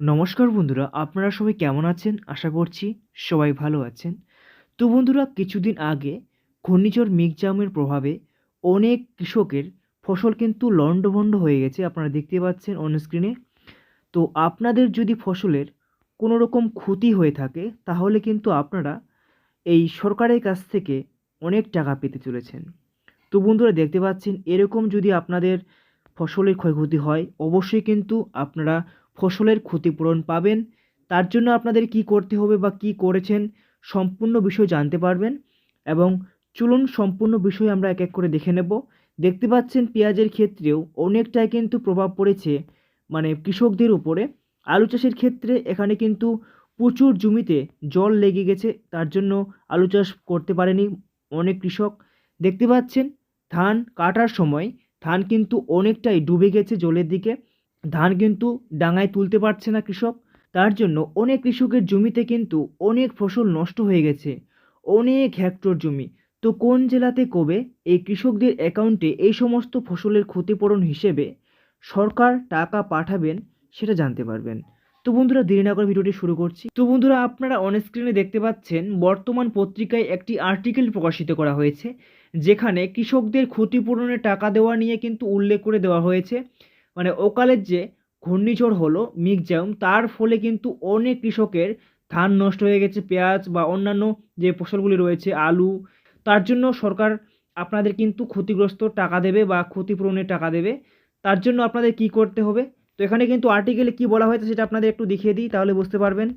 নমস্কার বন্ধুরা, আপনারা সবাই কেমন আছেন? আশা করছি সবাই ভালো আছেন। তো বন্ধুরা, কিছুদিন আগে ঘূর্ণিঝড় মিগজামের প্রভাবে অনেক কৃষকের ফসল কিন্তু লণ্ডভণ্ড হয়ে গেছে, আপনারা দেখতে পাচ্ছেন অন স্ক্রিনে তো আপনাদের যদি ফসলের কোনো রকম ক্ষতি হয়ে থাকে, তাহলে কিন্তু আপনারা এই সরকারের কাছ থেকে অনেক টাকা পেতে চলেছেন। তো বন্ধুরা, দেখতে পাচ্ছেন, এরকম যদি আপনাদের ফসলের ক্ষয়ক্ষতি হয়, অবশ্যই কিন্তু আপনারা ফসলের ক্ষতিপূরণ পাবেন। তার জন্য আপনাদের কি করতে হবে বা কি করেছেন সম্পূর্ণ বিষয় জানতে পারবেন এবং চলুন সম্পূর্ণ বিষয় আমরা এক এক করে দেখে নেব। দেখতে পাচ্ছেন পেঁয়াজের ক্ষেত্রেও অনেকটাই কিন্তু প্রভাব পড়েছে মানে কৃষকদের উপরে। আলু চাষের ক্ষেত্রে এখানে কিন্তু প্রচুর জমিতে জল লেগে গেছে, তার জন্য আলু চাষ করতে পারেনি অনেক কৃষক। দেখতে পাচ্ছেন ধান কাটার সময় ধান কিন্তু অনেকটাই ডুবে গেছে জলের দিকে। ধান কিন্তু ডাঙায় তুলতে পারছে না কৃষক। তার জন্য অনেক কৃষকের জমিতে কিন্তু অনেক ফসল নষ্ট হয়ে গেছে। অনেক হেক্টর জমি। তো কোন জেলাতে কবে এই কৃষকদের অ্যাকাউন্টে এই সমস্ত ফসলের ক্ষতিপূরণ হিসেবে সরকার টাকা পাঠাবেন সেটা জানতে পারবেন। তো বন্ধুরা দেরি না করে ভিডিওটি শুরু করছি। তো বন্ধুরা, আপনারা অন স্ক্রিনে দেখতে পাচ্ছেন, বর্তমান পত্রিকায় একটি আর্টিকেল প্রকাশিত করা হয়েছে, যেখানে কৃষকদের ক্ষতিপূরণের টাকা দেওয়া নিয়ে কিন্তু উল্লেখ করে দেওয়া হয়েছে। মানে ওকালের যে ঘূর্ণিঝড় হলো মিগজাম তার ফলে কিন্তু অনেক কৃষকের ধান নষ্ট হয়ে গেছে, পেঁয়াজ বা অন্যান্য যে ফসলগুলি রয়েছে, আলু, তার জন্য সরকার আপনাদের কিন্তু ক্ষতিগ্রস্ত টাকা দেবে বা ক্ষতিপূরণের টাকা দেবে। তার জন্য আপনাদের কি করতে হবে? তো এখানে কিন্তু আর্টিকেলে কি বলা হয়েছে সেটা আপনাদের একটু দেখিয়ে দিই, তাহলে বুঝতে পারবেন।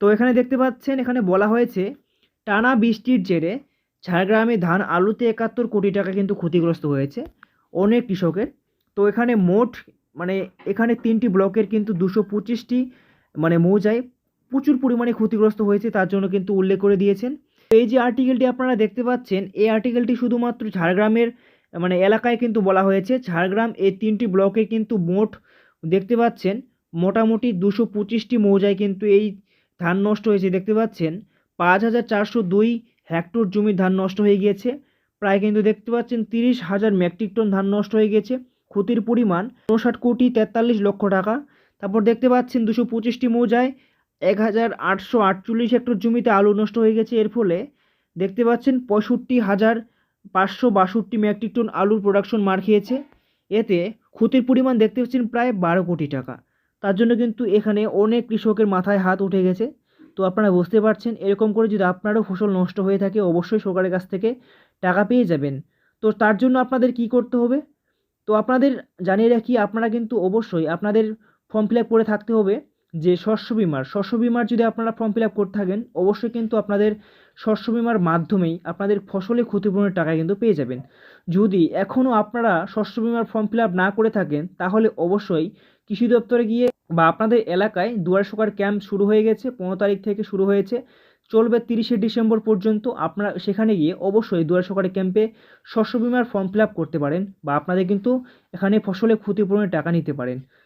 তো এখানে দেখতে পাচ্ছেন, এখানে বলা হয়েছে, টানা বৃষ্টির জেরে ঝাড়গ্রামে ধান আলুতে একাত্তর কোটি টাকা কিন্তু ক্ষতিগ্রস্ত হয়েছে অনেক কৃষকের। তো এখানে মোট মানে এখানে তিনটি ব্লকের কিন্তু দুশো পঁচিশটি মানে মৌজায় প্রচুর পরিমাণে ক্ষতিগ্রস্ত হয়েছে তার জন্য কিন্তু উল্লেখ করে দিয়েছেন। এই যে আর্টিকেলটি আপনারা দেখতে পাচ্ছেন, এই আর্টিকেলটি শুধুমাত্র ঝাড়গ্রামের মানে এলাকায় কিন্তু বলা হয়েছে। ঝাড়গ্রাম এই তিনটি ব্লকে কিন্তু মোট দেখতে পাচ্ছেন, মোটামুটি দুশো পঁচিশটি মৌজায় কিন্তু এই ধান নষ্ট হয়েছে। দেখতে পাচ্ছেন, পাঁচ হাজার চারশো দুই হেক্টর জমির ধান নষ্ট হয়ে গিয়েছে। প্রায় কিন্তু দেখতে পাচ্ছেন, তিরিশ হাজার মেট্রিক টন ধান নষ্ট হয়ে গেছে ক্ষতির পরিমাণ উনষাট কোটি তেতাল্লিশ লক্ষ টাকা। তারপর দেখতে পাচ্ছেন দুশো পঁচিশটি মৌজায় এক হাজার আটশো আটচল্লিশ হেক্টর জমিতে আলু নষ্ট হয়ে গেছে। এর ফলে দেখতে পাচ্ছেন পঁয়ষট্টি হাজার পাঁচশো বাষট্টি মেট্রিক টন আলুর প্রোডাকশন মার খেয়েছে। এতে ক্ষতির পরিমাণ দেখতে পাচ্ছেন প্রায় বারো কোটি টাকা। তার জন্য কিন্তু এখানে অনেক কৃষকের মাথায় হাত উঠে গেছে। তো আপনারা বুঝতে পারছেন, এরকম করে যদি আপনারও ফসল নষ্ট হয়ে থাকে, অবশ্যই সরকারের কাছ থেকে টাকা পেয়ে যাবেন। তো তার জন্য আপনাদের কি করতে হবে? তো আপনাদের জানিয়ে রাখি, আপনারা কিন্তু অবশ্যই আপনাদের ফর্ম ফিল করে থাকতে হবে যে শস্য বিমার। শস্য বিমার যদি আপনারা ফর্ম ফিল আপ করে থাকেন, অবশ্যই কিন্তু আপনাদের শস্য বিমার মাধ্যমেই আপনাদের ফসলে ক্ষতিপূরণের টাকা কিন্তু পেয়ে যাবেন। যদি এখনও আপনারা শস্য বিমার ফর্ম ফিল না করে থাকেন, তাহলে অবশ্যই কৃষি দপ্তরে গিয়ে বা আপনাদের এলাকায় দুয়ারে সরকার ক্যাম্প শুরু হয়ে গেছে, পনেরো তারিখ থেকে শুরু হয়েছে। চলবে তিরিশে ডিসেম্বর পর্যন্ত আপনারা সেখানে গিয়ে অবশ্যই দুয়ার সরকারি ক্যাম্পে শস্য বিমার ফর্ম ফিল করতে পারেন বা আপনাদের কিন্তু এখানে ফসলের ক্ষতিপূরণের টাকা নিতে পারেন।